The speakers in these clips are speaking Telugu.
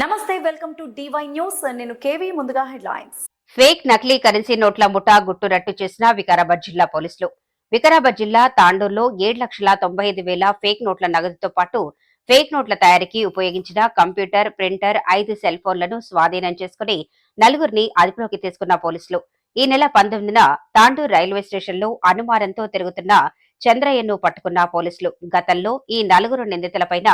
నమస్తే welcome to D Y news నేను కేవీ ముందుగా హెడ్లైన్స్. ఫేక్ నకిలీ కరెన్సీ నోట్ల ముఠా గుట్టు రట్టు చేసిన వికారాబాద్ జిల్లా పోలీసులు. వికారాబాద్ జిల్లా తాండూరులో ఏడు లక్షల తొంభై ఐదు వేల ఫేక్ నోట్ల నగదుతో పాటు ఫేక్ నోట్ల తయారీకి ఉపయోగించిన కంప్యూటర్ ప్రింటర్ ఐదు సెల్ ఫోన్లను స్వాధీనం చేసుకుని నలుగురిని అదుపులోకి తీసుకున్న పోలీసులు. ఈ నెల పంతొమ్మిదిన తాండూరు రైల్వే స్టేషన్లో అనుమానంతో తిరుగుతున్న చంద్రయ్యను పట్టుకున్న పోలీసులు. గతంలో ఈ నలుగురు నిందితులపైన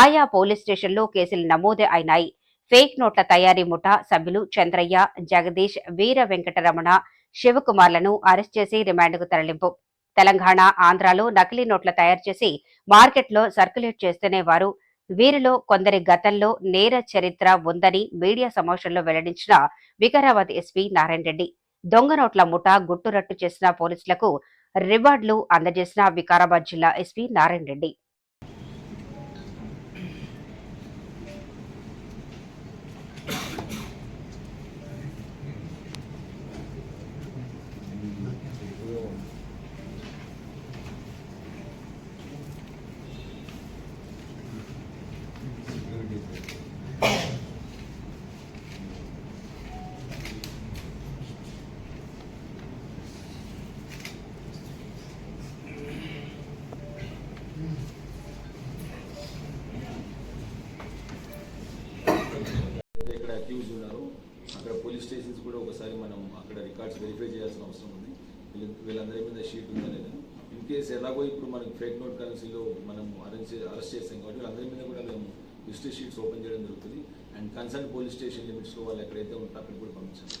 ఆయా పోలీస్ స్టేషన్లో కేసులు నమోదు అయినాయి. ఫేక్ నోట్ల తయారీ ముఠా సభ్యులు చంద్రయ్య జగదీష్ వీర వెంకటరమణ శివకుమార్లను అరెస్ట్ చేసి రిమాండ్కు తరలింపు. తెలంగాణ ఆంధ్రాలో నకిలీ నోట్ల తయారు చేసి మార్కెట్లో సర్క్యులేట్ చేస్తూనే వారు. వీరిలో కొందరి గతంలో నేర చరిత్ర ఉందని మీడియా సమావేశంలో వెల్లడించిన వికారాబాద్ ఎస్పీ నారాయణ రెడ్డి దొంగ నోట్ల ముఠా గుట్టురట్టు చేసిన పోలీసులకు రివార్డులు అందజేసిన వికారాబాద్ జిల్లా ఎస్పీ నారాయణ రెడ్డి. రిజిస్ట్రేషన్స్ కూడా ఒకసారి మనం అక్కడ రికార్డ్స్ వెరిఫై చేయాల్సిన అవసరం ఉంది. వీళ్ళందరి మీద షీట్ ఉందా లేదా? ఇన్ కేస్ ఎలాగో ఇప్పుడు మనకి ఫేక్ నోట్ కరెన్సీలో మనం అరెంజ్ అరెస్ట్ చేస్తాం కాబట్టి వీళ్ళందరి మీద కూడా మేము హిస్టరీ షీట్స్ ఓపెన్ చేయడం జరుగుతుంది. అండ్ కన్సర్న్ పోలీస్ స్టేషన్ లిమిట్స్లో వాళ్ళు ఎక్కడైతే ఉంటారో అక్కడికి కూడా పంపించాలి